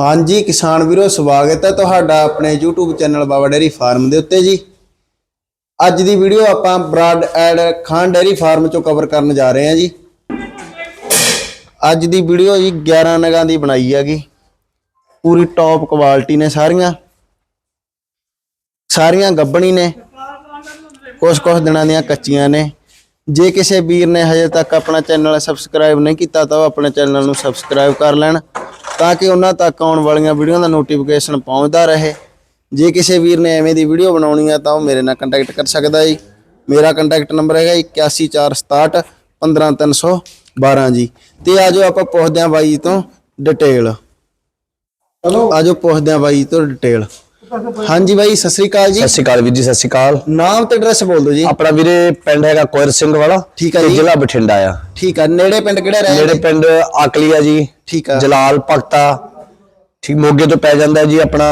ਹਾਂਜੀ, ਕਿਸਾਨ ਵੀਰੋ, ਸਵਾਗਤ ਹੈ ਤੁਹਾਡਾ ਆਪਣੇ YouTube channel Baba dairy farm ਦੇ ਉੱਤੇ ਜੀ। ਅੱਜ ਦੀ ਵੀਡੀਓ ਆਪਾਂ ਬਰਾਡ ਐਡ ਖਾਨ ਡੇਰੀ ਫਾਰਮ ਚੋਂ ਕਵਰ ਕਰਨ ਜਾ ਰਹੇ ਹਾਂ ਜੀ। ਅੱਜ ਦੀ ਵੀਡੀਓ ਜੀ 11 ਨਗਾਂ ਦੀ ਬਣਾਈ ਹੈਗੀ। ਪੂਰੀ ਟੌਪ ਕੁਆਲਿਟੀ ਨੇ ਸਾਰੀਆਂ। ਸਾਰੀਆਂ ਗੱਬਣੀ ਨੇ। ਕੁਝ ਕੁਝ ਦਿਨਾਂ ਦੀਆਂ ਕੱਚੀਆਂ ਨੇ। ਜੇ ਕਿਸੇ ਵੀਰ ਨੇ ਹਜੇ ਤੱਕ ਆਪਣਾ ਚੈਨਲ ਸਬਸਕ੍ਰਾਈਬ ਨਹੀਂ ਕੀਤਾ ਤਾਂ ਉਹ ਆਪਣੇ ਚੈਨਲ ਨੂੰ ਸਬਸਕ੍ਰਾਈਬ ਕਰ ਲੈਣ। ਤਾਂ ਕਿ ਉਹਨਾਂ ਤੱਕ ਆਉਣ ਵਾਲੀਆਂ ਵੀਡੀਓ ਦਾ ਨੋਟੀਫਿਕੇਸ਼ਨ ਪਹੁੰਚਦਾ ਰਹੇ। ਜੇ ਕਿਸੇ ਵੀਰ ਨੇ ਐਵੇਂ ਦੀ ਵੀਡੀਓ ਬਣਾਉਣੀ ਹੈ ਤਾਂ ਉਹ ਮੇਰੇ ਨਾਲ ਕੰਟੈਕਟ ਕਰ ਸਕਦਾ ਜੀ। ਮੇਰਾ ਕੰਟੈਕਟ ਨੰਬਰ ਹੈਗਾ 81467 15312 ਜੀ। ਤੇ ਆਜੋ ਆਪਾਂ ਪੁੱਛਦੇ ਹਾਂ ਬਾਈ ਤੋਂ ਡਿਟੇਲ ਹਲੋ ਆਜੋ ਪੁੱਛਦੇ ਹਾਂ ਬਾਈ ਤੋਂ ਡਿਟੇਲ ਹਾਂਜੀ ਬਾਈ ਸਤਿ ਸ੍ਰੀ ਅਕਾਲ ਜੀ। ਸਤਿ ਸ਼੍ਰੀ ਅਕਾਲ ਵੀਰ ਜੀ ਸਤਿ ਸ਼੍ਰੀ ਅਕਾਲ। ਨਾਮ ਤੇ ਐਡਰੈਸ ਬੋਲ ਦਿਓ ਜੀ। ਆਪਣਾ ਵੀਰੇ ਪਿੰਡ ਹੈਗਾ ਕੋਇਰ ਸਿੰਘ ਵਾਲਾ ਠੀਕ ਤੇ ਜੀ। ਜ਼ਿਲ੍ਹਾ ਬਠਿੰਡਾ ਆ। ਠੀਕ ਆ ਨੇੜੇ ਪਿੰਡ ਕਿਹੜਾ ਰਹਿ ਨੇੜੇ ਪਿੰਡ ਆਕਲੀ ਆ ਜੀ ਠੀਕ ਆ। ਜਲਾਲ ਭਗਤਾ ਠੀਕ ਮੋਗੇ ਤੋਂ ਪੈ ਜਾਂਦਾ ਜੀ ਆਪਣਾ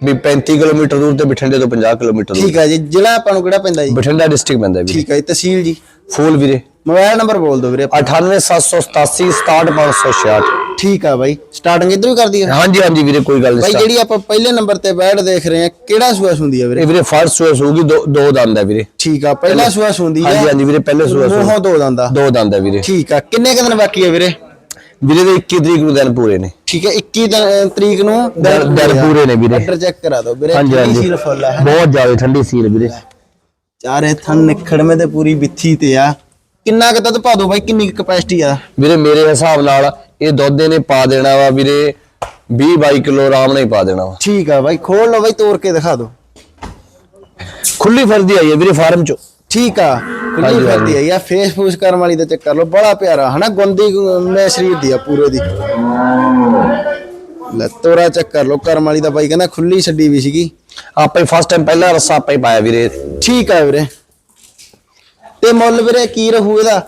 ਵੀ 35 ਕਿਲੋਮੀਟਰ ਦੂਰ ਤੇ ਬਠਿੰਡੇ ਤੋਂ 50 ਕਿਲੋਮੀਟਰ ਦੂਰ। ਠੀਕ ਆ ਜੀ ਜ਼ਿਲ੍ਹਾ ਆਪਾਂ ਨੂੰ ਕਿਹੜਾ ਪੈਂਦਾ ਜੀ? ਬਠਿੰਡਾ ਡਿਸਟ੍ਰਿਕਟ ਪੈਂਦਾ ਵੀਰੇ। ਠੀਕ ਆ ਜੀ ਤਹਿਸੀਲ ਜੀ। ਫੂਲ ਵੀਰੇ। ਮੋਬਾਈਲ ਨੰਬਰ ਬੋਲ ਦਿਓ ਵੀਰੇ 98787 67566 ਠੀਕ ਆ ਬਾਈ। ਸਟਾਰਟਿੰਗ ਇਧਰੋਂ ਹੀ ਕਰਦੀ ਹੈ ਹਾਂਜੀ ਹਾਂਜੀ ਵੀਰੇ ਕੋਈ ਗੱਲ ਬਾਈ ਨਹੀਂ ਜਿਹੜੀ ਆਪਾਂ ਪਹਿਲੇ ਨੰਬਰ ਤੇ ਬੈਡ ਦੇਖ ਰਹੇ ਆ ਕਿਹੜਾ ਸੂਆ ਹੁੰਦੀ ਆ ਵੀਰੇ? ਇਹ ਵੀਰੇ ਫਰਸਟ ਸੂਸ ਹੋਊਗੀ ਦੋ ਦੋ ਦੰਦ ਹੈ ਵੀਰੇ। ਠੀਕ ਆ ਪਹਿਲਾ ਸੂਆ ਹੁੰਦੀ ਆ। ਹਾਂਜੀ ਹਾਂਜੀ ਵੀਰੇ ਪਹਿਲੇ ਸੂਸ ਮੂੰਹੋਂ ਦੋ ਦੰਦਾ ਦੋ ਦੰਦ ਹੈ ਵੀਰੇ। ਠੀਕ ਆ ਕਿੰਨੇ ਕੁ ਦਿਨ ਬਾਕੀ ਆ ਵੀਰੇ? ਵੀਰੇ ਦੇ 21 ਤਰੀਕ ਨੂੰ ਦਿਨ ਪੂਰੇ ਨੇ। ਠੀਕ ਹੈ 21 ਦਿਨ- ਅਹ ਤਰੀਕ ਨੂੰ ਦਿਨ ਦਿਨ ਪੂਰੇ ਨੇ ਵੀਰੇ। ਆਰਡਰ ਚੈੱਕ ਕਰਾ ਦਿਓ ਵੀਰੇ ਹਾਂਜੀ ਸੀਲ ਫੁੱਲ ਆ ਬਹੁਤ ਜ਼ਿਆਦਾ ਠੰਡੀ ਸੀਲ ਵੀਰੇ। ਚਾਰੇ ਥਣ ਨਿਖੜਵੇਂ ਤੇ ਪੂਰੀ ਬਿੱਥੀ ਤੇ ਆ। ਕਿੰਨਾ ਕੁ ਦੁੱਧ ਪਾ ਦੋ ਬਾਈ? ਕਿੰਨੀ ਕਪੈਸਿਟੀ ਆ? ਵੀਰੇ ਮੇਰੇ ਹਿਸਾਬ ਨਾਲ ਇਹ ਦੁੱਧ ਇਹਨੇ ਪਾ ਦੇਣਾ ਵਾ ਵੀਰੇ 20 22 ਕਿਲੋ ਆਰਾਮ ਨਾਲ ਹੀ ਪਾ ਦੇਣਾ ਵਾ। ਠੀਕ ਆ ਬਾਈ ਖੋਲ ਲਓ ਬਾਈ ਤੋੜ ਕੇ ਦਿਖਾ ਦਿਓ। ਖੁੱਲੀ ਫਿਰਦੀ ਆਈ ਹੈ ਵੀਰੇ ਫਾਰਮ ਚੋਂ। ਠੀਕ ਆ ਖੁੱਲੀ ਹਾਂਜੀ, ਫਿਰਦੀ ਆ। ਯਾ ਫੇਸ ਫੂਸ ਕਰਨ ਵਾਲੀ ਦਾ ਚੈੱਕ ਕਰ ਲਓ ਬੜਾ ਪਿਆਰਾ ਹਨਾ? ਗੁੰਦੀ ਮੈਂ ਸਰੀਰ ਦੀ ਆ ਪੂਰੇ ਦੀ। ਲੈ ਤੋਰਾ ਚੈੱਕ ਕਰ ਲਓ ਕਰਮ ਵਾਲੀ ਦਾ ਬਾਈ ਕਹਿੰਦਾ ਖੁੱਲੀ ਛੱਡੀ ਵੀ ਸੀਗੀ। ਆਪਾਂ ਹੀ ਫਸਟ ਟਾਈਮ ਪਹਿਲਾ ਰੱਸਾ ਆਪਾਂ ਹੀ ਪਾਇਆ ਵੀਰੇ। ਠੀਕ ਆ ਵੀਰੇ। ਤੇ ਮੁੱਲ ਵੀਰੇ ਕੀ ਰਹੂ ਇਹਦਾ?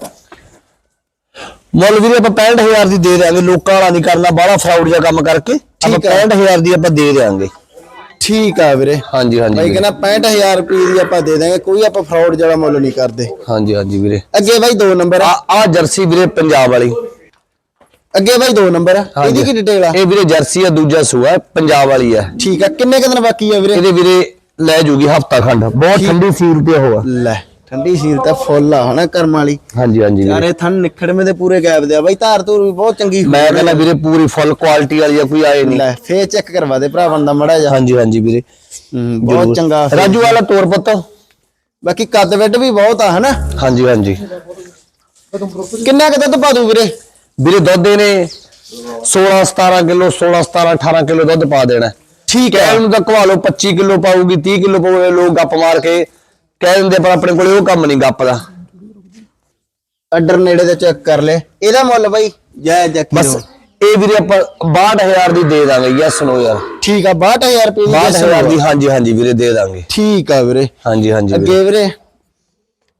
ਮੁੱਲ ਵੀਰੇ ਆਪਾਂ 65000 ਦੀ ਦੇ ਦਿਆਂਗੇ ਲੋਕਾਂ ਵਾਲਾ ਨਹੀਂ ਕਰਨਾ ਬਾਹਲਾ ਫਰਾਡ ਜਿਹਾ ਕੰਮ ਕਰਕੇ ਆਪਾਂ ਠੀਕ ਆ। 65000 ਦੀ ਆਪਾਂ ਦੇ ਦਿਆਂਗੇ। ਠੀਕ ਆ ਵੀਰੇ। ਹਾਂਜੀ ਹਾਂਜੀ ਬਾਈ। ਕਹਿੰਦਾ 65000 ਰੁਪਏ ਦੀ ਆਪਾਂ ਦੇ ਦਾਂਗੇ ਕੋਈ ਆਪਾਂ ਫਰਾਡ ਜਿਹੜਾ ਮੁੱਲ ਨਹੀਂ ਕਰਦੇ। ਹਾਂਜੀ ਹਾਂਜੀ ਵੀਰੇ। ਅੱਗੇ ਬਾਈ ਦੋ ਨੰਬਰ ਆ। ਆ ਜਰਸੀ ਵੀਰੇ ਪੰਜਾਬ ਵਾਲੀ। ਅੱਗੇ ਬਾਈ ਦੋ ਨੰਬਰ ਇਹਦੀ ਕੀ ਡਿਟੇਲ ਆ? ਇਹ ਵੀਰੇ ਜਰਸੀ ਆ ਦੂਜਾ ਸੂਆ ਪੰਜਾਬ ਵਾਲੀ ਹੈ। ਠੀਕ ਆ। ਕਿੰਨੇ ਕੁ ਦਿਨ ਬਾਕੀ ਆ ਵੀਰੇ? ਇਹਦੇ ਵੀਰੇ ਲੈ ਜੂਗੀ ਹਫਤਾ ਖੰਡ। ਬਹੁਤ ਠੰਡੀ ਸੀਲ ਤੇ ਉਹ ਆ। ਲੈ। ਠੰਡੀ ਸੀਲ ਤਾਂ ਫੁੱਲ ਆ ਹਨਾ ਕਰਮ ਵਾਲੀ? ਹਾਂਜੀ ਹਾਂਜੀ ਵੀਰੇ। ਯਾਰੇ ਥਣ ਨਿਖੜਵੇਂ ਦੇ ਪੂਰੇ ਗੈਪ ਦੇ ਆ। ਬਾਈ ਧਾਰ ਧੂਰ ਵੀ ਬਹੁਤ ਚੰਗੀ ਮੈਂ ਕਹਿੰਦਾ ਵੀਰੇ ਪੂਰੀ ਫੁੱਲ ਕੁਆਲਿਟੀ ਵਾਲੀ ਆ ਕੋਈ ਆਏ ਨਹੀਂ। ਲੈ ਫੇਰ ਚੈੱਕ ਕਰਵਾ ਦੇ ਭਰਾ ਬੰਦਾ ਮੜਾ ਜਾ ਹਾਂਜੀ ਹਾਂਜੀ ਵੀਰੇ। ਬਹੁਤ ਚੰਗਾ ਰਾਜੂ ਵਾਲਾ ਤੋਰ ਪੁੱਤ। ਬਾਕੀ ਕੱਦ ਵਿੱਡ ਵੀ ਬਹੁਤ ਆ ਹਨਾ? ਹਾਂਜੀ ਹਾਂਜੀ। ਕਿੰਨਾ ਕੁ ਦੁੱਧ ਪਾ ਦੂ ਵੀਰੇ? ਵੀਰੇ ਦੁੱਧ ਇਹਨੇ 16 17 ਕਿਲੋ 16 17 18 ਕਿਲੋ ਦੁੱਧ ਪਾ ਦੇਣਾ। ਠੀਕ ਹੈ। ਕਹਿਣ ਨੂੰ ਤਾਂ ਘਵਾ ਲਓ 25 ਕਿਲੋ ਪਾਊਗੀ 30 ਕਿਲੋ ਪਾਊਗੇ ਲੋਕ ਗੱਪ ਮਾਰ ਕੇ ਕਹਿ ਦਿੰਦੇ ਪਰ ਆਪਣੇ ਕੋਲੇ ਉਹ ਕੰਮ ਨਹੀਂ ਗੱਪ ਦਾ ਅੱਡਰ ਨੇੜੇ ਤੇ ਚੈੱਕ ਕਰ ਲੈ। ਇਹਦਾ ਮੁੱਲ ਬਾਈ? ਜੈ ਜੱਕੀ ਬਸ ਇਹ ਵੀਰੇ ਆਪਾਂ 62000 ਦੀ ਦੇ ਦਾਂਗੇ ਯੈਸ ਨੋ ਯਾਰ। ਠੀਕ ਆ 62000 ਰੁਪਏ ਦੀ 62000 ਦੀ ਹਾਂਜੀ ਹਾਂਜੀ ਵੀਰੇ ਦੇ ਦਾਂਗੇ। ਠੀਕ ਆ ਵੀਰੇ। ਹਾਂਜੀ ਹਾਂਜੀ ਅੱਗੇ ਵੀਰੇ।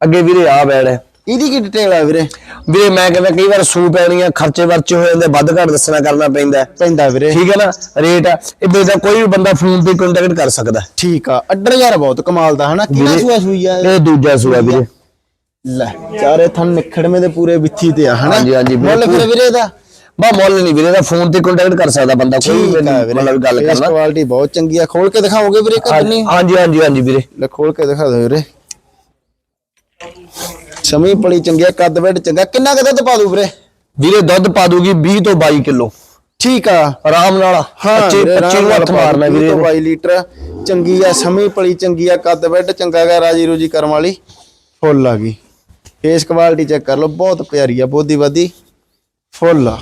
ਅੱਗੇ ਵੀਰੇ ਆ ਬੈੜ ਹੈ। ਇਹਦੀ ਕੀ ਡਿਟੇਲ ਆ ਵੀਰੇ? ਵੀਰੇ ਮੈਂ ਕਹਿੰਦਾ ਕਈ ਵਾਰ ਸੂ ਪੈਣੀ ਆ ਖਰਚੇ ਵਰਚੇ ਹੋ ਜਾਂਦੇ ਵੱਧ ਘੱਟ ਦੱਸਣਾ ਕਰਨਾ ਪੈਂਦਾ। ਪੈਂਦਾ ਵੀਰੇ। ਠੀਕ ਹੈ ਨਾ? ਰੇਟ ਇਹ ਬੇਦਾ ਕੋਈ ਵੀ ਬੰਦਾ ਫੋਨ ਤੇ ਕੰਟੈਕਟ ਕਰ ਸਕਦਾ। ਠੀਕ ਆ। ਅੱਡਰ ਯਾਰ ਬਹੁਤ ਕਮਾਲ ਦਾ ਹਨਾ? ਵੀਰੇ- ਸੂਆ ਸੂਈ ਆ? ਇਹ ਦੂਜਾ ਸੂਆ ਵੀਰੇ। ਲੈ ਚਾਰੇ ਥਣ ਨਿਖੜਵੇਂ ਦੇ ਪੂਰੇ ਵਿੱਥੀ ਤੇ ਆ ਹਨਾ? ਹਾਂਜੀ, ਹਾਂਜੀ, ਮੁੱਲ ਬਿਲਕੁਲ। ਫਿਰ ਵੀਰੇ ਦਾ ਬਾ ਮੁੱਲ ਨਹੀਂ ਵੀਰੇ ਦਾ ਫੋਨ ਤੇ ਕੰਟੈਕਟ ਕਰ ਸਕਦਾ ਬੰਦਾ ਕੋਈ ਵੀ ਠੀਕ ਆ ਵੀਰੇ। ਮਤਲਬ ਗੱਲ ਕਰਨਾ। ਕੁਆਲਿਟੀ ਬਹੁਤ ਚੰਗੀ ਆ। ਖੋਲ ਕੇ ਦਿਖਾਓਗੇ ਵੀਰੇ ਕੱਢ ਨਹੀਂ ਹਾਂਜੀ ਹਾਂਜੀ ਹਾਂਜੀ ਵੀਰੇ। ਲੈ ਖੋਲ ਕੇ ਦਿਖਾ ਦਿਓ ਵੀਰੇ। ਸਮੀ ਪੜੀ ਚੰਗਿਆ ਕੱਦ ਵੱਡ ਚੰਗਾ। ਕਿੰਨਾ ਕੁ ਦੁੱਧ ਪਾ ਦੂ ਵੀਰੇ? ਵੀਰੇ ਦੁੱਧ ਪਾ ਦੂਗੀ 20 ਤੋਂ 22 ਕਿਲੋ। ਠੀਕ ਆ। ਆਰਾਮ ਨਾਲ ਹਾਂ 25 ਵੀਰੇ, 25 ਨੂੰ ਆਰਾਮ ਹੱਥ ਨਾਲ ਮਾਰਨਾ ਵੀਹ ਵੀਰੇ ਤੋਂ 22 ਲੀਟਰ। ਚੰਗੀ ਆ ਸਮੀ ਪਲੀ ਚੰਗੀ ਆ ਕੱਦ ਵੱਡ ਚੰਗਾ ਗਾ ਰਾਜੀ ਰੋਜੀ ਕਰਮ ਵਾਲੀ। ਫੁੱਲ ਆ ਗਈ। ਫੇਸ ਕੁਆਲਿਟੀ ਚੈੱਕ ਕਰ ਲਓ ਬਹੁਤ ਪਿਆਰੀ ਆ ਬੋਦੀ ਬਾਦੀ ਫੁੱਲ ਆ।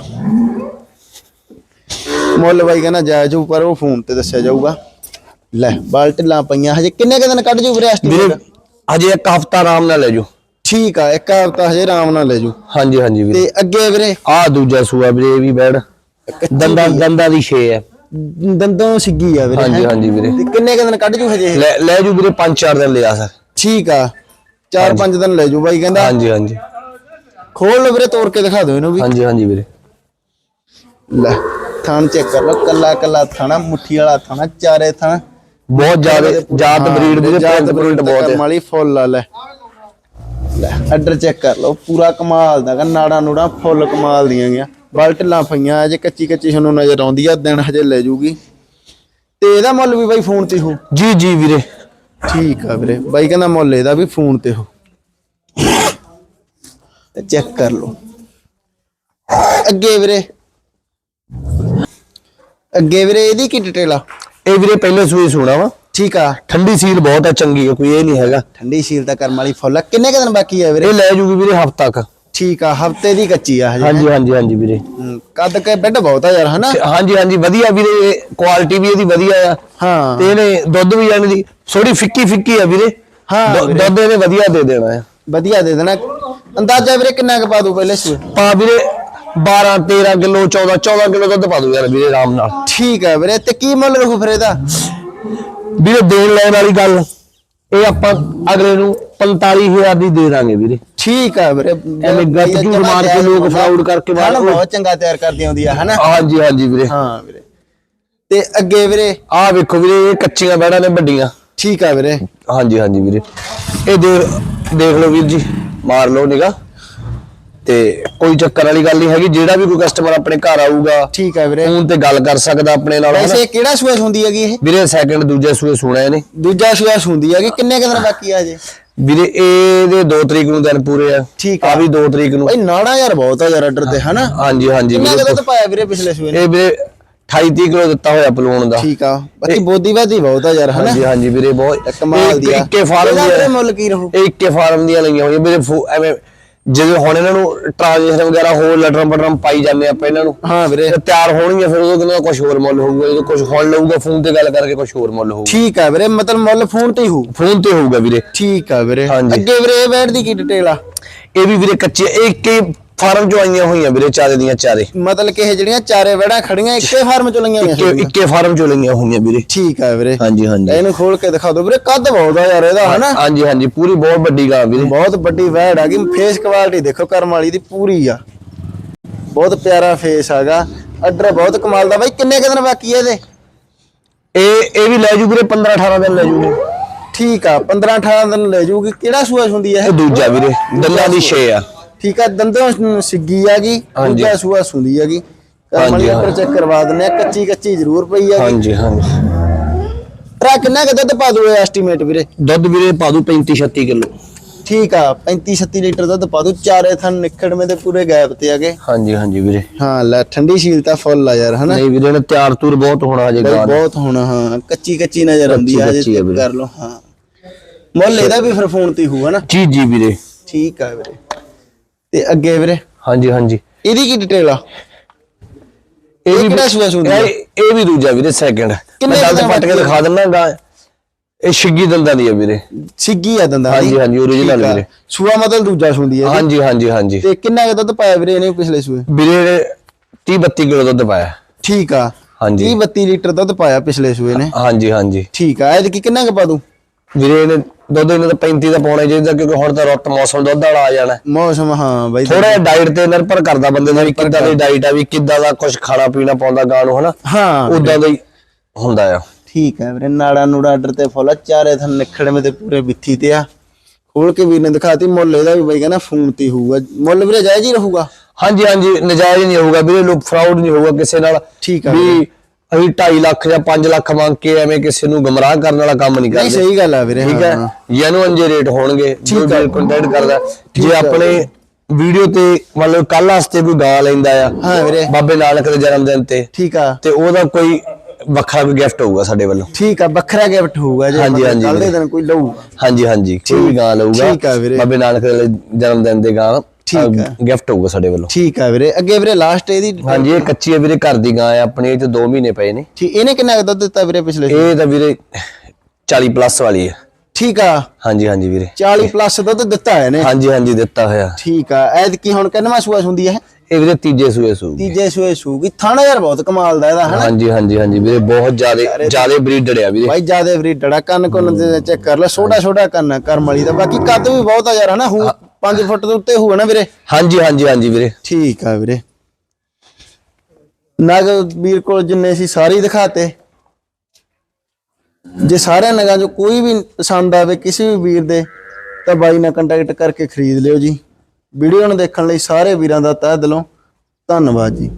ਮੁੱਲ ਬਾਈ ਕਹਿੰਦਾ ਜਾਇਜ਼ ਹੋਊ ਪਰ ਉਹ ਫੋਨ ਤੇ ਦੱਸਿਆ ਜਾਊਗਾ। ਲੈ ਬਾਲਟੀਆਂ ਪਈਆਂ ਹਜੇ ਕਿੰਨੇ ਕੁ ਦਿਨ ਕੱਢ ਜੂ ਵੀਰੇ ਵੀਰੇ estimate? ਅਜੇ ਇੱਕ ਹਫਤਾ ਆਰਾਮ ਨਾਲ ਲੈ ਜਾਓ ਠੀਕ ਆ ਇੱਕ ਹਫ਼ਤਾ ਹਜੇ ਆਰਾਮ ਨਾਲ ਲੈ ਜੂ ਹਾਂਜੀ ਹਾਂਜੀ ਵੀਰੇ। ਤੇ ਅੱਗੇ ਵੀਰੇ? ਆ ਦੂਜਾ ਸੂਆ ਵੀਰੇ ਇਹ ਵੀ ਬੈੜ ਦੰਦਾਂ ਦੰਦਾਂ ਦੀ ਛੇ ਹੈ ਦੰਦੋਂ ਸਿੱਗੀ ਆ ਵੀਰੇ ਹਾਂਜੀ? ਹਾਂਜੀ ਵੀਰੇ। ਤੇ ਕਿੰਨੇ ਕੁ ਦਿਨ ਕੱਢ ਜੂ ਹਜੇ? ਲੈ ਲੈ ਜੂ ਵੀਰੇ 5-4 ਦਿਨ ਲਿਆ ਸਰ। ਠੀਕ ਆ 4-5 ਦਿਨ ਲੈ ਜੂ ਬਾਈ ਕਹਿੰਦਾ। ਹਾਂਜੀ ਹਾਂਜੀ। ਖੋਲ ਲਓ ਵੀਰੇ ਤੋੜ ਕੇ ਦਿਖਾ ਦਿਓ ਇਹਨੂੰ ਵੀ। ਹਾਂਜੀ ਹਾਂਜੀ ਵੀਰੇ। ਲੈ ਥਣ ਚੈੱਕ ਕਰ ਲਓ ਕੱਲਾ ਕੱਲਾ ਥਾਣਾ ਮੁੱਠੀ ਵਾਲਾ ਥਾਣਾ ਚਾਰੇ ਥਣ। ਬਹੁਤ ਜ਼ਿਆਦਾ ਜਾਤ ਬਰੀਡ ਦੀ ਜਾਤ ਪ੍ਰਿੰਟ ਬਹੁਤ ਹੈ। ਵਾਲੀ ਫੁੱਲ ਲੈ। ਲੈ ਅੱਡਰ ਚੈੱਕ ਕਰ ਲਓ। ਪੂਰਾ ਕਮਾਲ ਦਾ ਗਾ ਨਾੜਾ ਨੂੜਾ ਫੁੱਲ ਕਮਾਲ ਦੀਆਂ ਗਿਆ ਬਲ ਢਿੱਲਾਂ ਪਈਆਂ ਅਜੇ ਕੱਚੀ ਕੱਚੀ ਤੁਹਾਨੂੰ ਨਜ਼ਰ ਆਉਂਦੀ ਆ ਦਿਨ ਹਜੇ ਲੈ ਜੂਗੀ। ਤੇ ਇਹਦਾ ਮੁੱਲ ਵੀ ਬਾਈ ਫੋਨ ਤੇ ਹੋ? ਜੀ ਜੀ ਵੀਰੇ। ਠੀਕ ਆ ਵੀਰੇ। ਬਾਈ ਕਹਿੰਦਾ ਮੁੱਲ ਇਹਦਾ ਵੀ ਫੋਨ ਤੇ ਹੋ। ਤੇ ਚੈੱਕ ਕਰ ਲਓ। ਅੱਗੇ ਵੀਰੇ। ਅੱਗੇ ਵੀਰੇ ਇਹਦੀ ਕੀ ਡਿਟੇਲ ਆ? ਇਹ ਵੀਰੇ ਪਹਿਲੇ ਸੂਏ ਸੋਣਾ ਵਾ। ਠੀਕ ਆ। ਠੰਡੀ ਸੀਲ ਬਹੁਤ ਆ ਚੰਗੀ ਆ ਕੋਈ ਇਹ ਨਹੀਂ ਹੈਗਾ। ਠੰਡੀ ਸ਼ੀਲ ਤਾਂ ਕਰਮ ਵਾਲੀ ਫੁੱਲ ਆ। ਕਿੰਨੇ ਕੁ ਦਿਨ ਬਾਕੀ ਆ ਵੀਰੇ? ਇਹ ਲੈ ਜੂਗੀ ਵੀਰੇ ਹਫਤਾ ਤੱਕ ਠੀਕ ਆ ਹਫ਼ਤੇ ਦੀ ਕੱਚੀ ਆ ਹਜੇ ਹਾਂਜੀ ਹਾਂਜੀ ਹਾਂਜੀ ਵੀਰੇ। ਕੱਦ ਕੇ ਬੈੱਡ ਬਹੁਤ ਆ ਯਾਰ ਹਨਾ? ਹਾਂਜੀ ਹਾਂਜੀ ਵਧੀਆ ਵੀਰੇ ਕੁਆਲਿਟੀ ਵੀ ਇਹਦੀ ਵਧੀਆ ਆ। ਹਾਂ। ਤੇ ਇਹਨੇ ਦੁੱਧ ਵੀ ਜਾਣੀ ਦੀ ਥੋੜੀ ਫਿੱਕੀ ਫਿੱਕੀ ਆ ਵੀਰੇ। ਹਾਂ ਦੁ-। ਦੁੱਧ ਇਹਨੇ ਵਧੀਆ ਦੇ ਦੇਣਾ ਆ। ਵਧੀਆ ਦੇ ਦੇਣਾ। ਅੰਦਾਜ਼ਾ ਵੀਰੇ ਕਿੰਨਾ ਕੁ ਪਾ ਦੂ ਪਹਿਲੇ ਸੂਏ? ਪਾ ਵੀਰੇ 12 13 ਕਿਲੋ 14 14 ਕਿਲੋ ਦੁੱਧ ਪਾ ਦੂ ਯਾਰ ਵੀਰੇ ਆਰਾਮ ਨਾਲ। ਠੀਕ ਆ ਵੀਰੇ ਤੇ ਕੀ ਮੁੱਲ ਰਹੂ ਫਿਰ ਇਹਦਾ? ਵੀਰੇ ਦੇਣ ਲੈਣ ਵਾਲੀ ਗੱਲ। ਇਹ ਆਪਾਂ ਅਗਲੇ ਨੂੰ 45000 ਦੀ ਦੇ ਦਾਂਗੇ ਵੀਰੇ। ਠੀਕ ਆ ਵੀਰੇ। ਐਵੇਂ ਝੂਠ ਮਾਰ ਕੇ ਲੋਕ fraud ਕਰਕੇ ਬਾਹਰ ਬਾਹਰ ਬਹੁਤ ਚੰਗਾ ਤਿਆਰ ਕਰਦੀ ਆਉਂਦੀ ਆ ਹਨਾ? ਹਾਂਜੀ ਹਾਂਜੀ ਵੀਰੇ। ਹਾਂ ਵੀਰੇ। ਤੇ ਅੱਗੇ ਵੀਰੇ? ਆਹ ਵੇਖੋ ਵੀਰੇ ਇਹ ਕੱਚੀਆਂ ਬੈੜਾਂ ਨੇ ਵੱਡੀਆਂ। ਠੀਕ ਆ ਵੀਰੇ। ਹਾਂਜੀ ਹਾਂਜੀ ਵੀਰੇ। ਇਹ ਦੇਖ ਦੇਖ ਲਓ ਵੀਰ ਜੀ ਮਾਰ ਲਓ ਨਿਗਾ ਤੇ ਕੋਈ ਚੱਕਰ ਵਾਲੀ ਗੱਲ ਨਹੀਂ ਹੈਗੀ ਜਿਹੜਾ ਵੀ ਕੋਈ ਕਸਟਮਰ ਆਪਣੇ ਘਰ ਆਊਗਾ ਠੀਕ ਆ ਵੀਰੇ। ਫੋਨ ਤੇ ਗੱਲ ਕਰ ਸਕਦਾ ਆਪਣੇ ਨਾਲ ਹਨਾ। ਵੈਸੇ ਕਿਹੜਾ ਸੂਆ ਹੁੰਦੀ ਹੈਗੀ ਇਹ? ਵੀਰੇ ਸੈਕਿੰਡ ਦੂਜੇ ਸੂਏ ਸੁਣਿਆ ਇਹਨੇ ਦੂਜਾ ਸੂਆ ਹੁੰਦੀ ਹੈਗੀ ਕਿੰਨੇ ਕੁ ਦਿਨ ਬਾਕੀ ਆ ਜੇ? ਵੀਰੇ ਇਹਦੇ 2 ਤਰੀਕ ਨੂੰ ਦਿਨ ਪੂਰੇ ਆ। ਠੀਕ ਆ। ਆ। ਵੀ 2 ਤਰੀਕ ਨੂੰ। ਬਈ ਨਾੜਾ ਯਾਰ ਬਹੁਤ ਆ ਯਾਰ ਆਰਡਰ ਤੇ ਹਨਾ? ਹਾਂਜੀ ਹਾਂਜੀ ਕਿੰਨਾ ਵੀਰੇ ਕੁ ਦੁੱਧ ਪਾਇਆ ਵੀਰੇ ਪਿਛਲੇ ਸੂਏ ਨੇ? ਇਹ ਵੀਰੇ 28 30 ਕਿਲੋ ਦਿੱਤਾ ਹੋਇਆ ਪਲੂਣ ਦਾ। ਠੀਕ ਆ। ਬਾਕੀ ਬੋਦੀ ਵਾਦੀ ਬਹੁਤ ਆ ਯਾਰ ਹਨਾ? ਹਾਂਜੀ ਹਾਂਜੀ ਵੀਰੇ ਬਹੁਤ। ਕਮਾਲ ਦੀ ਆ। ਇੱਕੇ ਫਾਰਮ ਇਹਦਾ ਵੀਰੇ ਦੀ ਮੁੱਲ ਕੀ ਰਹੂ? ਇਹ ਇੱਕੇ ਫਾਰਮ ਦੀਆਂ ਲਈਆਂ ਹੋਈਆਂ। ਵੀਰੇ ਫੂ- ਐਵੇਂ ਜਿਵੇਂ ਹੁਣ ਇਹਨਾਂ ਨੂੰ ਟ੍ਰਾਂਜੈਕਸ਼ਨ ਵਗੈਰਾ ਹੋਰ ਲਟਰਮ ਪਟਰਮ ਪਾਈ ਜਾਂਦੇ ਆਪਾਂ ਇਹਨਾਂ ਨੂੰ ਹਾਂ ਵੀਰੇ। ਤੇ ਤਿਆਰ ਹੋਣਗੀਆਂ ਫਿਰ ਉਦੋਂ ਕਿੰਨਾ ਕੁਝ ਹੋਰ ਮੁੱਲ ਹੋਊਗਾ ਜਦੋਂ ਕੁਝ ਹੁਣ ਲਊਗਾ ਫੋਨ ਤੇ ਗੱਲ ਕਰਕੇ ਕੁਝ ਹੋਰ ਮੁੱਲ ਹੋਊਗਾ। ਠੀਕ ਆ ਵੀਰੇ ਮਤਲਬ ਮੁੱਲ ਫੋਨ ਤੇ ਹੀ ਹੋਊ। ਫੋਨ ਤੇ ਹੋਊਗਾ ਵੀਰੇ। ਠੀਕ ਆ ਵੀਰੇ। ਹਾਂਜੀ। ਅੱਗੇ ਵੀਰੇ ਇਹ ਬੈਡ ਦੀ ਕੀ ਡਿਟੇਲ ਆ? ਇਹ ਵੀ ਵੀਰੇ ਕੱਚੀ ਇਹ ਇੱਕੇ ਫਾਰਮ ਚੋਂ ਆਈਆਂ ਹੋਈਆਂ ਵੀਰੇ ਚਾਰੇ ਦੀਆਂ ਚਾਰੇ। ਮਤਲਬ ਕਿ ਇਹ ਜਿਹੜੀਆਂ ਚਾਰੇ ਵੜਾਂ ਖੜੀਆਂ ਇੱਕੇ ਫਾਰਮ ਚੋਂ ਲਈਆਂ ਹੋਈਆਂ ਇੱਕੇ ਸੀ। ਇੱਕੇ ਫਾਰਮ ਚੋਂ ਲਈਆਂ ਹੋਈਆਂ ਵੀਰੇ। ਠੀਕ ਆ ਵੀਰੇ। ਹਾਂਜੀ ਹਾਂਜੀ। ਇਹਨੂੰ ਖੋਲ ਕੇ ਦਿਖਾ ਦਿਓ ਵੀਰੇ ਕੱਦ ਬਹੁਤ ਆ ਯਾਰ ਇਹਦਾ ਹਨਾ? ਹਾਂਜੀ ਹਾਂਜੀ ਪੂਰੀ ਬਹੁਤ ਵੱਡੀ ਗਾਂ ਵੀਰੇ। ਬਹੁਤ ਵੱਡੀ ਵੈੜ ਆ ਗਈ ਫੇਸ ਕੁਆਲਿਟੀ ਦੇਖੋ ਕਰਮ ਵਾਲੀ ਦੀ ਪੂਰੀ ਆ। ਬਹੁਤ ਪਿਆਰਾ ਫੇਸ ਆਗਾ ਅੱਡਰ ਬਹੁਤ ਕਮਾਲ ਦਾ ਬਾਈ ਕਿੰਨੇ ਕੁ ਦਿਨ ਬਾਕੀ ਆ ਇਹਦੇ? ਇਹ ਇਹ ਵੀ ਲੈ ਜੂ ਵੀਰੇ 15 18 ਦਿਨ ਲੈ ਜੂਗੇ ਠੀਕ ਆ 15 18 ਦਿਨ ਲੈ ਜੂਗੀ। ਕਿਹੜਾ ਸੂਆ ਹੁੰਦੀ ਆ ਇਹ? ਇਹ ਦੂਜਾ ਵੀਰੇ ਦੰਦਾਂ ਦੀ ਛੇ ਆ। ਠੀਕ ਆ ਦੰਦੋਂ ਸਿੱਗੀ ਆ ਗਈ ਹਾਂਜੀ। ਦੂਜਾ ਸੂਆ ਸੁੰਦੀ ਆ ਗਈ। ਕਰਮ ਹਾਂਜੀ, ਵਾਲੀ ਉੱਪਰ ਹਾਂਜੀ। ਚੈੱਕ ਕਰਵਾ ਦਿੰਨੇ ਆ ਕੱਚੀ ਕੱਚੀ ਜ਼ਰੂਰ ਪਈ ਆ ਗਈ। ਹਾਂਜੀ ਹਾਂਜੀ। ਟਰੱਕ ਕਿੰਨਾ ਕੁ ਦੁੱਧ ਪਾ ਦੂ ਐਸਟੀਮੇਟ ਵੀਰੇ? ਦੁੱਧ ਵੀਰੇ ਪਾ ਦੂ 35 36 ਕਿਲੋ। ਠੀਕ ਆ 35 36 ਲੀਟਰ ਦੁੱਧ ਪਾ ਦੂ ਚਾਰੇ ਥਣ ਨਿਕੜਵੇਂ ਦੇ ਪੂਰੇ ਗੈਪ ਤੇ ਆਗੇ ਹਾਂਜੀ ਹਾਂਜੀ ਵੀਰੇ। ਹਾਂ ਲੈ ਠੰਡੀ ਸ਼ੀਲ ਤਾਂ ਫੁੱਲ ਆ ਯਾਰ ਹਨਾ? ਨਹੀਂ ਵੀਰੇ ਨੇ ਤਿਆਰ ਤੂਰ ਬਹੁਤ ਹੋਣਾ ਹਜੇ ਗਾਂ। ਬਹੁਤ ਹੁਣ ਹਾਂ ਕੱਚੀ ਕੱਚੀ ਨਜ਼ਰ ਆਉਂਦੀ ਆ ਕੱਚੀ ਜੇ ਆ ਵੀਰੇ। ਕਰ ਲਓ ਹਾਂ। ਮੁੱਲ ਇਹਦਾ ਵੀ ਫਿਰ ਫੋਨ ਤੇ ਹੀ ਹੋਊਗਾ ਨਾ ਜੀ ਜੀ ਵੀਰੇ। ਠੀਕ ਆ ਵੀਰੇ। ਤੇ ਅੱਗੇ ਵੀਰੇ? ਹਾਂਜੀ ਹਾਂਜੀ। ਇਹਦੀ ਕੀ ਡਿਟੇਲ ਆ? ਇਹ ਇਹ ਵੀ ਕਿਹੜਾ ਸੂਆ ਸੁਣਦੀ ਆ? ਇਹ ਇਹ ਵੀ ਦੂਜਾ ਵੀਰੇ ਸੈਕਿੰਡ ਮੈਂ ਦੰਦ ਪੱਟ ਕੇ? ਦਿਖਾ ਦਿੰਦਾ ਗਾ। ਇਹ ਛਿੱਗੀ ਦੰਦਾਂ ਦੀ ਆ ਵੀਰੇ। ਸਿੱਗੀ ਆ ਦੰਦਾਂ ਹਾਂਜੀ, ਹਾਂਜੀ, ਆ। ਵੀਰੇ। ਸੂਆ ਮਤਲਬ ਦੂਜਾ ਸੁੰਦੀ ਆ ਹਾਂਜੀ ਹਾਂਜੀ ਹਾਂਜੀ। ਤੇ ਕਿੰਨਾ ਕੁ ਦੁੱਧ ਪਾਇਆ ਵੀਰੇ ਇਹਨੇ ਪਿਛਲੇ ਸੂਏ? ਵੀਰੇ ਨੇ 30 32 ਕਿਲੋ ਦੁੱਧ ਪਾਇਆ। ਠੀਕ ਆ। ਹਾਂਜੀ। 30 32 ਲੀਟਰ ਦੁੱਧ ਪਾਇਆ ਪਿਛਲੇ ਸੂਏ ਨੇ। ਹਾਂਜੀ ਹਾਂਜੀ। ਠੀਕ ਆ ਇਹਦੇ ਕੀ ਕਿੰਨਾ ਕੁ ਪਾ ਦੂੰ? ਵੀਰੇ ਨੇ ਦੁੱਧ ਇਹਨਾਂ ਦਾ 35 ਦਾ ਪਾਉਣਾ ਚਾਹੀਦਾ ਕਿਉਂਕਿ ਹੁਣ ਤਾਂ ਰੁੱਤ ਮੌਸਮ ਦੁੱਧ ਵਾਲਾ ਆ ਜਾਣਾ। ਮੌਸਮ ਹਾਂ ਬਾਈ ਥੋੜਾ ਜਿਹਾ ਡਾਈਟ ਤੇ ਨਿਰਭਰ ਕਰਦਾ ਬੰਦੇ ਦਾ ਵੀ ਕਿੱਦਾਂ ਦੀ ਡਾਈਟ ਆ ਵੀ ਕਿੱਦਾਂ ਦਾ ਕੁਝ ਖਾਣਾ ਪੀਣਾ ਪਾਉਂਦਾ ਗਾਂ ਨੂੰ ਹਨਾ? ਹਾਂ ਉਦਾਂ ਦਾ ਹੀ ਹੁੰਦਾ ਆ। ਠੀਕ ਹੈ ਵੀਰੇ ਨਾੜਾ ਨੂੜਾ ਆਰਡਰ ਤੇ ਫੁੱਲ ਚਾਰੇ ਥਨ ਨਿਖੜਵੇਂ ਤੇ ਪੂਰੇ ਬਿੱਥੀ ਤੇ ਆ। ਖੋਲ ਕੇ ਵੀਰ ਨੇ ਦਿਖਾਤੀ ਮੁੱਲ ਇਹਦਾ ਵੀ ਬਾਈ ਕਹਿੰਦਾ ਫੋਨ ਤੇ ਹੋਊਗਾ। ਮੁੱਲ ਵੀਰੇ ਜਾਇਜ਼ ਹੀ ਰਹੂਗਾ? ਹਾਂਜੀ ਹਾਂਜੀ ਨਜਾਇਜ਼ ਨਹੀਂ ਹੋਊਗਾ ਵੀਰੇ ਲੋਕ ਫਰਾਡ ਨਹੀਂ ਹੋਊਗਾ ਕਿਸੇ ਨਾਲ। ਠੀਕ ਆ ਵੀ ਅਸੀਂ 2.5 ਲੱਖ ਜਾਂ 5 ਲੱਖ ਮੰਗ ਕੇ ਐਵੇਂ ਕਿਸੇ ਨੂੰ ਗਮਰਾਹ ਕਰਨ ਵਾਲਾ ਕੰਮ ਨਹੀਂ ਨਹੀਂ ਕਰਦੇ ਸਹੀ ਗੱਲ ਆ ਵੀਰੇ ਠੀਕ ਹਾਂ। ਜੈਨੂਅਨ ਜੇ ਰੇਟ ਹੋਣਗੇ ਜੋ। ਵੀ ਕੰਟੈਂਟ ਕਰਦਾ ਜੇ ਆਪਣੇ ਵੀਡੀਓ ਤੇ ਮਤਲਬ ਕੱਲ ਵਾਸਤੇ ਕੋਈ ਗਾ ਲੈਂਦਾ ਆ ਹਾਂ ਵੀਰੇ। ਬਾਬੇ ਨਾਨਕ ਦੇ ਜਨਮ ਦਿਨ ਤੇ ਠੀਕ ਆ ਤੇ ਉਹਦਾ ਕੋਈ ਵੱਖਰਾ ਕੋਈ ਗਿਫਟ ਹੋਊਗਾ ਸਾਡੇ ਵੱਲੋਂ ਠੀਕ ਆ ਵੱਖਰਾ ਗਿਫਟ ਹੋਊਗਾ ਜੇ ਹਾਂਜੀ, ਹਾਂਜੀ ਕੱਲ ਦੇ। ਦਿਨ ਕੋਈ ਲਊਗਾ ਹਾਂਜੀ ਹਾਂਜੀ ਕੋਈ ਵੀ ਗਾਂ ਲਊਗਾ ਠੀਕ ਆ ਵੀਰੇ। ਬਾਬੇ ਨਾਨਕ ਦੇ ਜਨਮ ਦਿਨ ਦੇ ਗਾਂ ਠੀਕ ਆ। ਗਿਫਟ ਹੋਊਗਾ ਸਾਡੇ ਵੱਲੋਂ। ਠੀਕ ਆ ਵੀਰੇ। ਅੱਗੇ ਵੀਰੇ ਲਾਸਟ ਇਹਦੀ ਹਾਂਜੀ ਇਹ ਕੱਚੀ ਹੈ ਵੀਰੇ ਘਰ ਦੀ ਗਾਂ ਹੈ ਆਪਣੀ ਇਹ ਚ 2 ਮਹੀਨੇ ਪਏ ਨੇ। ਠੀਕ ਇਹਨੇ ਕਿੰਨਾ ਦੁੱਧ ਦਿੱਤਾ ਵੀਰੇ ਪਿਛਲੇ ਇਹ ਤਾਂ ਵੀਰੇ 40 ਪਲੱਸ ਵਾਲੀ ਹੈ। ਠੀਕ ਆ। ਹਾਂਜੀ ਹਾਂਜੀ ਵੀਰੇ। 40 ਪਲੱਸ ਦੁੱਧ ਦਿੱਤਾ ਹੈ ਨੇ ਹਾਂਜੀ ਹਾਂਜੀ ਦਿੱਤਾ ਹੋਇਆ। ਠੀਕ ਆ। ਐਦ ਕੀ ਹੁਣ ਕਿੰਨਵਾਂ ਸੂਆ ਹੁੰਦੀ ਹੈ ਇਹ ਵੀਰੇ ਤੀਜੇ ਸੂਏ ਸੂ ਤੀਜੇ ਸੂਏ ਸੂਗੀ। ਥਾਣਾ ਯਾਰ ਬਹੁਤ ਕਮਾਲ ਦਾ ਇਹਦਾ ਹਨਾ? ਹਾਂਜੀ ਹਾਂਜੀ ਹਾਂਜੀ ਵੀਰੇ ਬਹੁਤ ਜ਼ਿਆਦੇ ਜ਼ਿਆਦੇ ਬਰੀਡਡ ਆ ਵੀਰੇ। ਭਾਈ ਜਿਆਦੇ ਵਰੀ ਡੜਾ ਕੰਨ ਕੋਨ ਤੇ ਚੈੱਕ ਕਰ ਲੈ ਛੋਟਾ ਛੋਟਾ ਕੰਨ ਆ ਕਰਮ ਵਾਲੀ ਦਾ। ਬਾਕੀ ਕੱਦ ਵੀ ਬਹੁਤ ਆ ਯਾਰ ਹਨਾ? ਹੂ। 5 ਫੁੱਟ ਦੇ ਉੱਤੇ ਹੋਊ ਨਾ ਵੀਰੇ? ਹਾਂਜੀ ਹਾਂਜੀ ਹਾਂਜੀ ਵੀਰੇ। ਠੀਕ ਆ ਵੀਰੇ। ਨਗ ਵੀਰ ਕੋਲ ਜਿੰਨੇ ਸੀ ਸਾਰੇ ਦਿਖਾਤੇ। ਜੇ ਸਾਰਿਆਂ ਨਗਾਂ ਚੋਂ ਕੋਈ ਵੀ ਪਸੰਦ ਆਵੇ ਕਿਸੇ ਵੀ ਵੀਰ ਦੇ ਤਾਂ ਬਾਈ ਨਾਲ ਕੰਟੈਕਟ ਕਰਕੇ ਖਰੀਦ ਲਿਓ ਜੀ। ਵੀਡੀਓ ਨੂੰ ਦੇਖਣ ਲਈ ਸਾਰੇ ਵੀਰਾਂ ਦਾ ਤਹਿ ਦਿਲੋਂ ਧੰਨਵਾਦ ਜੀ।